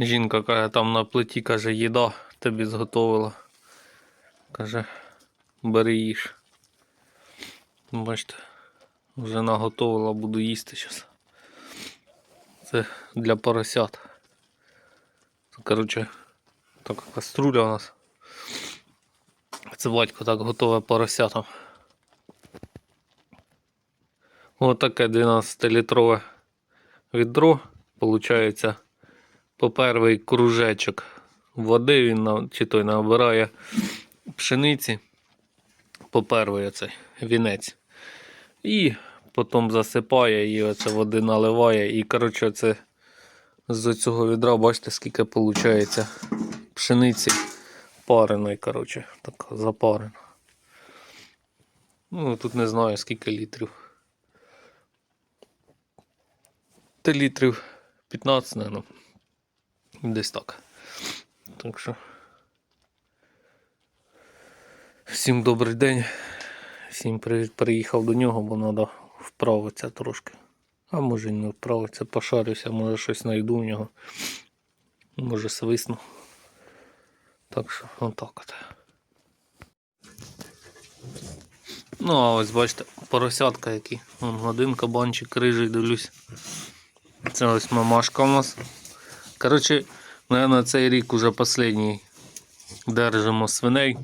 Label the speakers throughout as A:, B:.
A: Жінка каже, там на плиті каже, їда тобі зготовила. Каже, бери їж. Бачите, вже наготовила, буду їсти зараз. Це для поросят. Коротше, така каструля у нас. Це батько так готове поросятам. Ось таке 12-літрове відро. Получається, по перший кружечок води він чи той набирає пшениці. По перший оцей вінець. І потім засипає і оце води наливає. І коротше, це з цього відра, бачите, скільки виходить пшениці пареної, коротше, так запарено. Ну, тут не знаю скільки літрів. Та літрів 15, наверное. Десь так. Так що. Всім добрий день. Всім. Приїхав до нього, бо треба вправитися трошки. А може не вправитися, пошарюся, може щось знайду в нього. Може свисну. Так що, отак от. Ну, а ось бачите, поросятка які. Вон один кабанчик рижий дивлюсь. Це ось мамашка у нас. Коротше, наверное, цей рік уже останній держимо свиней.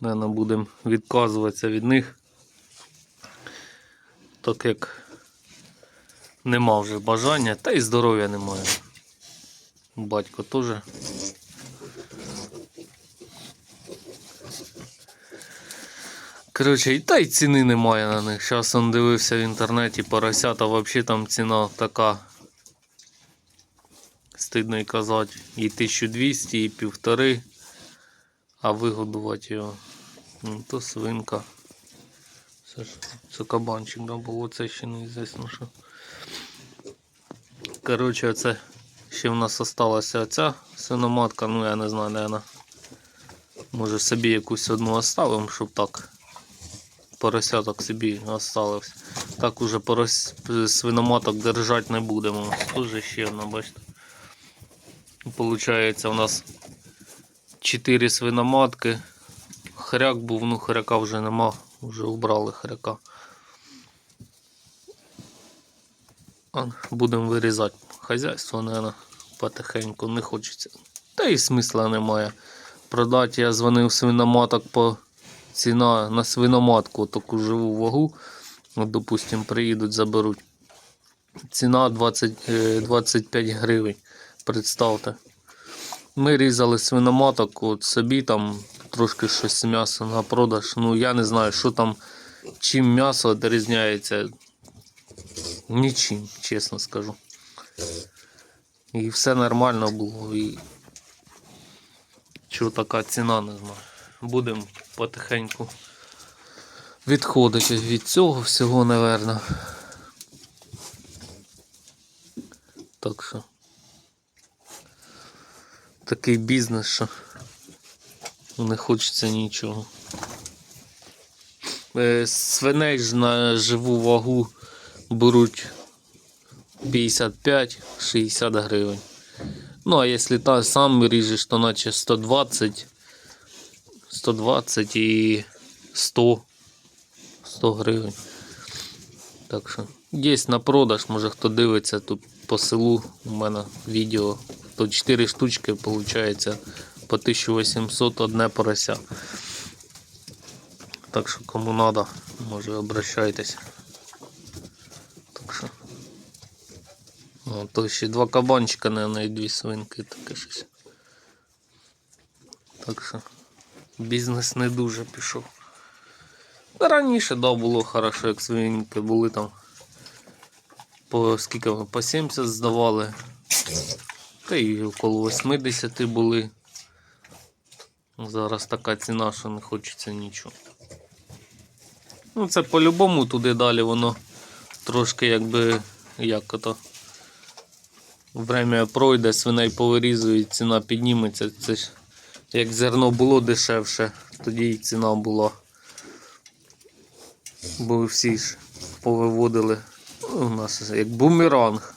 A: Наверное, будемо відказуватися від них. Так як нема вже бажання, та й здоров'я немає. Батько теж. Коротше, і та й ціни немає на них. Зараз он дивився в інтернеті, поросята, взагалі там ціна така. Стидно й казати. І 1200, і півтори. А вигодувати його. Ну, то свинка. Це ж це кабанчик, да, бо це ще не звісно, що. Коротше, це ще в нас осталася оця свиноматка, ну я не знаю, де. Може собі якусь одну оставимо, щоб так поросяток собі оставився. Так уже порос... свиноматок держати не будемо. Тоже ще одна, бачите. Получається у нас 4 свиноматки. Хряк був, ну хряка вже нема, вже убрали хряка. Будемо вирізати хазяйство, наверное, потихеньку не хочеться. Та і смисла немає. Продати я дзвонив свиноматок по ціна на свиноматку, таку живу вагу. От, допустим, приїдуть, заберуть. Ціна 20, е, 25 гривень. Представте. Ми різали свиноматок, от собі там трошки щось м'ясо на продаж. Ну я не знаю, що там, чим м'ясо відрізняється. Нічим, чесно скажу. І все нормально було. І чого така ціна, не знаю. Будемо потихеньку відходити від цього всього, напевно. Так що такий бізнес, що не хочеться нічого. Е, Свиней ж на живу вагу беруть 55-60 гривень. Ну, а якщо та сам ріжеш, то наче 120, 120 і 100, 100 гривень. Так що, є на продаж, може хто дивиться тут по селу. У мене відео. То 4 штучки виходить по 1800 одне порося. Так що кому треба, може обращайтесь. Так що. О, то ще два кабанчика, наверное, і дві свинки, таке щось. Так що бізнес не дуже пішов. Раніше, да, було хорошо, як свинки були там. По скільки по 70 здавали. Та й около 80 були. Зараз така ціна, що не хочеться нічого. Ну, це по-любому туди далі воно трошки якби як ото. Время пройде, свиней повирізують, ціна підніметься. Це ж як зерно було дешевше, тоді і ціна була. Бо всі ж повиводили. У нас як бумеранг.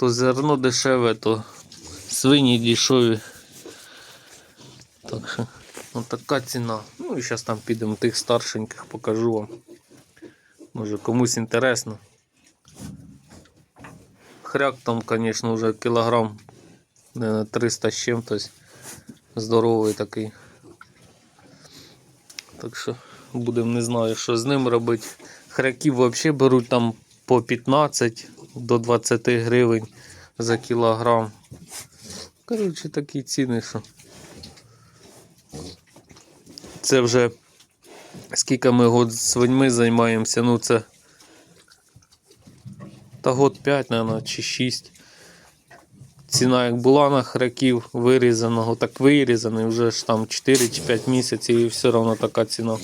A: То зерно дешеве, то свині дешеві. Так що, ось така ціна. Ну і зараз там підемо тих старшеньких, покажу вам. Може комусь інтересно. Хряк там, звісно, вже кілограм не, 300 з чим-то. Здоровий такий. Так що будемо не знаю, що з ним робити. Хряків взагалі беруть там по 15 до 20 гривень за кілограм. Коротше, такі ціни, що. Це вже скільки ми год свиньми займаємося, ну це. Та год 5, мабуть, чи 6. Ціна як була на хряків вирізаного, так вирізаний, вже ж там 4 чи 5 місяців і все одно така ціна.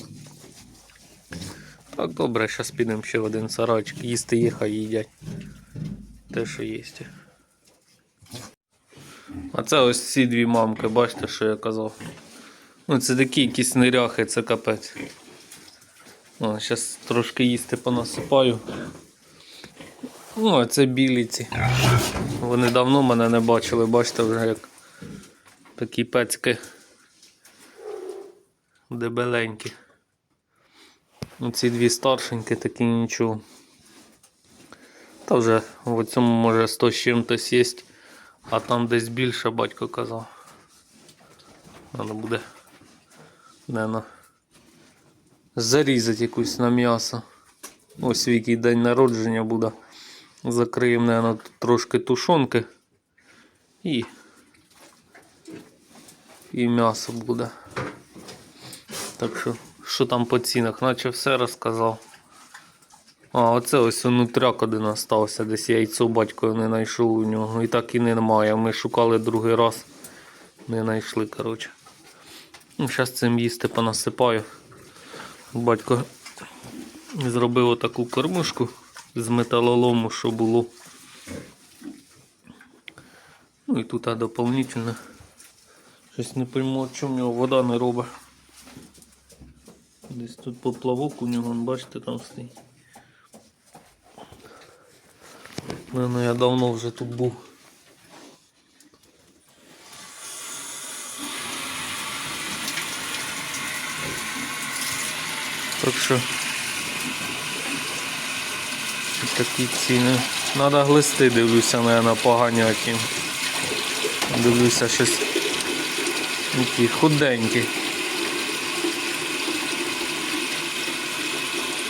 A: Так, добре, зараз підемо ще в один сарайчик. Їсти хай їдять. Те, що є. А це ось ці дві мамки, бачите, що я казав. Ну, це такі якісь неряхи, це капець. Зараз трошки їсти понасипаю. Ну, а це білі ці. Вони давно мене не бачили, бачите, вже як такі пецьки дебеленькі. Ну, Ці дві старшенькі такі нічого. Та вже в цьому може 100 з чим-тось є, а там десь більше батько казав. Треба буде наверно, зарізати якусь на м'ясо. Ось який день народження буде. Закриємо, наверное, трошки тушонки і, і м'ясо буде. Так що, що там по цінах, наче все розказав. А, оце ось нутряк один остався, десь яйцо батько не знайшов у нього. І так і немає. Ми шукали другий раз. Не знайшли, коротше. Ну, зараз цим їсти понасипаю. Батько зробив отаку кормушку з металолому, що було. Ну і тут а, доповнительно. Щось не пойму, чому в нього вода не робить. Десь тут поплавок у нього, бачите, там стоїть. Ну, я давно вже тут був. Так що такі ціни. Надо глисти, дивлюся, наверное, поганяти їм. Дивлюся щось такі худенькі.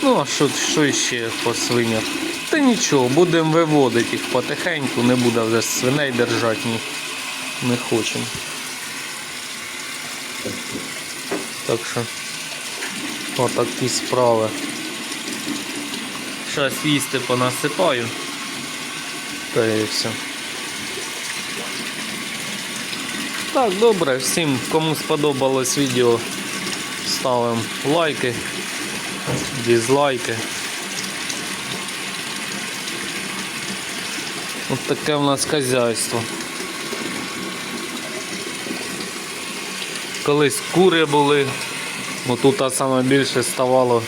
A: Ну, а що, що ще по свинях? Та нічого, будемо виводити їх потихеньку, не буде вже свиней держати, ні. Не хочемо. Так що отакі справи. Зараз їсти понасипаю. Та і все. Так, добре, всім, кому сподобалось відео, ставимо лайки, дизлайки. Ось таке в нас хазяйство. Колись кури були, бо тут саме більше ставало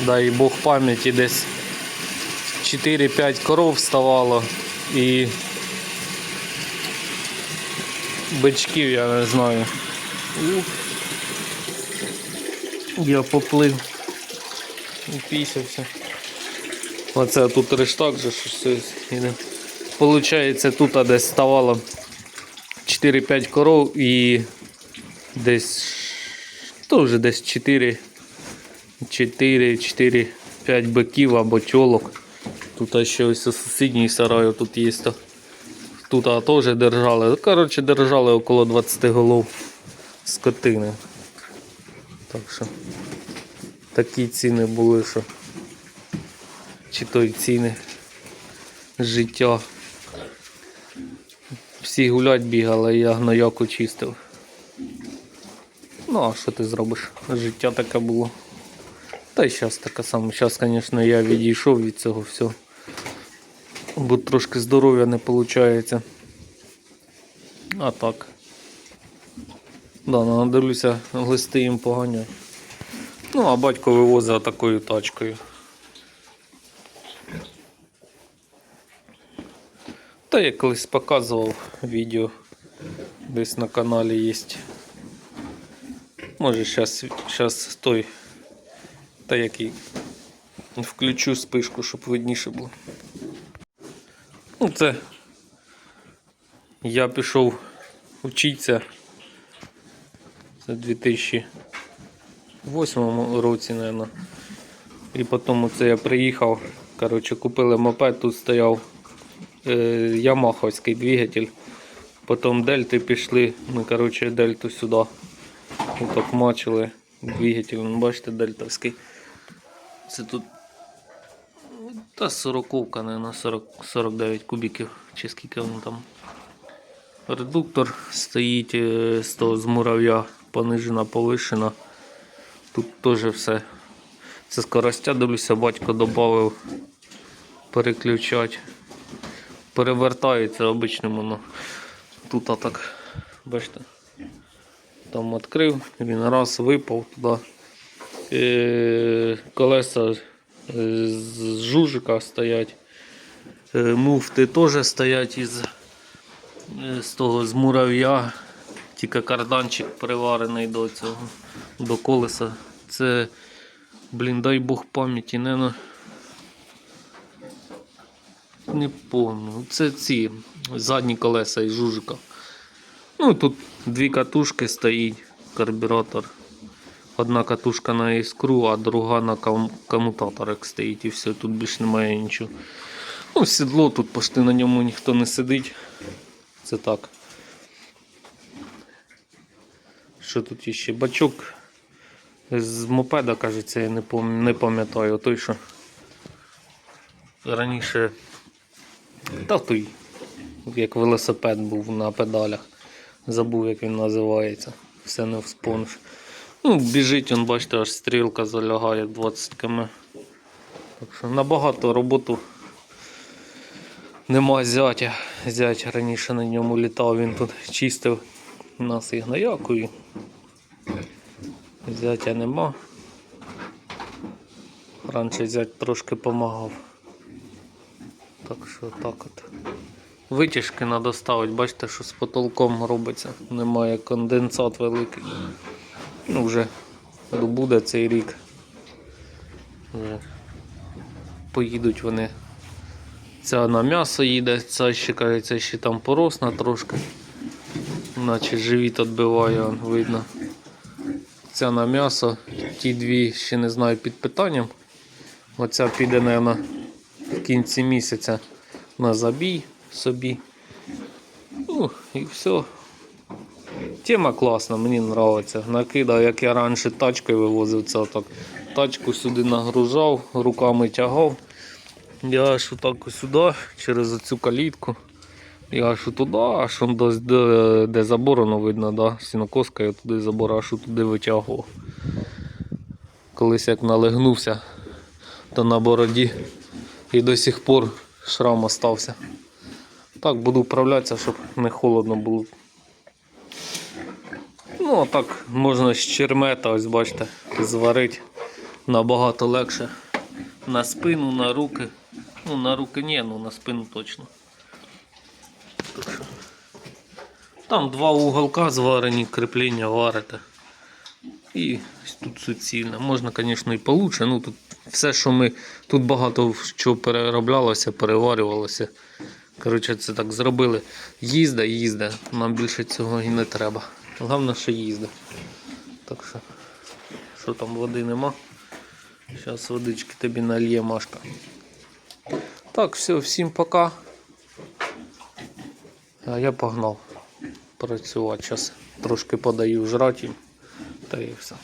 A: дай Бог пам'яті десь 4-5 коров ставало і бичків я не знаю. Я поплив упісявся. Оце тут рештак же що все іде. Получається тут десь ставало 4-5 коров і десь теж десь 4 4, 4, 5 биків або тьолок. Тут ще ось сусідній сарай тут є. то Тут теж держали. Коротше, держали около 20 голов скотини. Так що такі ціни були, що чи то й ціни життя. Всі гулять бігали, я гнояку чистив. Ну, а що ти зробиш? Життя таке було. Та й зараз таке саме. Зараз, звісно, я відійшов від цього всього. Бо трошки здоров'я не виходить. А так. Да, ну, дивлюся, глисти їм поганять. Ну, а батько вивозить такою тачкою. Та я колись показував відео. Десь на каналі є. Може зараз щас той. Та який. Включу спишку, щоб видніше було. Ну, це я пішов вчитися. Це в 2008 році, мабуть. І потім це я приїхав. Коротше, купили мопед, тут стояв е, ямаховський двигатель. Потім дельти пішли. Ми коротше, дельту сюди. Мачили двигатель. Бачите, дельтовський. Це тут та сороковка, наверное, 40, 49 кубиків, чи скільки воно там. Редуктор стоїть е, з того з мурав'я, понижена, повишена. Тут теж все. Це скоростя, дивлюся, батько додав переключати. Перевертається обичним воно. Тут а так, бачите, там відкрив, він раз випав туди. Е, колеса е, з жужика стоять. Е, Муфти теж стоять із, з того з мурав'я. Тільки карданчик приварений до цього, до колеса. Це, блін, дай Бог пам'яті, не на. Не помню. Це ці задні колеса із жужика. Ну тут дві катушки стоїть, карбюратор. Одна катушка на іскру, а друга на ком- комутаторах стоїть і все, тут більше немає нічого. Ну, сідло тут почти на ньому ніхто не сидить. Це так. Що тут іще? Бачок з мопеда, кажеться, я не, пам'ятаю. Той, що раніше. Та той, як велосипед був на педалях. Забув, як він називається. Все не вспомниш. Ну, біжить, он, бачите, аж стрілка залягає 20 км. Так що набагато роботу нема зятя. Зять раніше на ньому літав, він тут чистив нас і. І зятя нема. Раніше зять трошки допомагав. Так що так от. Витяжки треба ставити, бачите, що з потолком робиться. Немає конденсат великий. Ну, вже добуде цей рік. Вже поїдуть вони. Ця на м'ясо їде, ця ще кажеться, ще там поросна трошки. Наче живіт відбиває, видно. Ця на м'ясо, ті дві ще не знаю під питанням. Оця піде, мабуть, в кінці місяця на забій собі. Ну, і все. Тема класна, мені подобається. Накидав, як я раніше тачкою вивозив це отак. Тачку сюди нагружав, руками тягав. Я аж отак сюди, через оцю калітку. Я аж туди, аж он де, де заборону видно, да? сінокоска, я туди забор, аж туди витягував. Колись як налегнувся, то на бороді і до сих пор шрам остався. Так, буду вправлятися, щоб не холодно було. Ну, а так можна з чермета, ось бачите, зварити набагато легше. На спину, на руки. Ну, на руки ні, ну на спину точно. Так що. Там два уголка зварені, кріплення варите. І тут суцільне. Можна, звісно, і получше. Ну тут все, що ми. Тут багато що перероблялося, переварювалося. Коротше, це так зробили. Їзда, їзда. Нам більше цього і не треба. Головне, що їзда. Так що, що там води нема. Зараз водички тобі нальє Машка. Так, все, всім пока. А я погнав працювати. Зараз трошки подаю жраті. Та і все.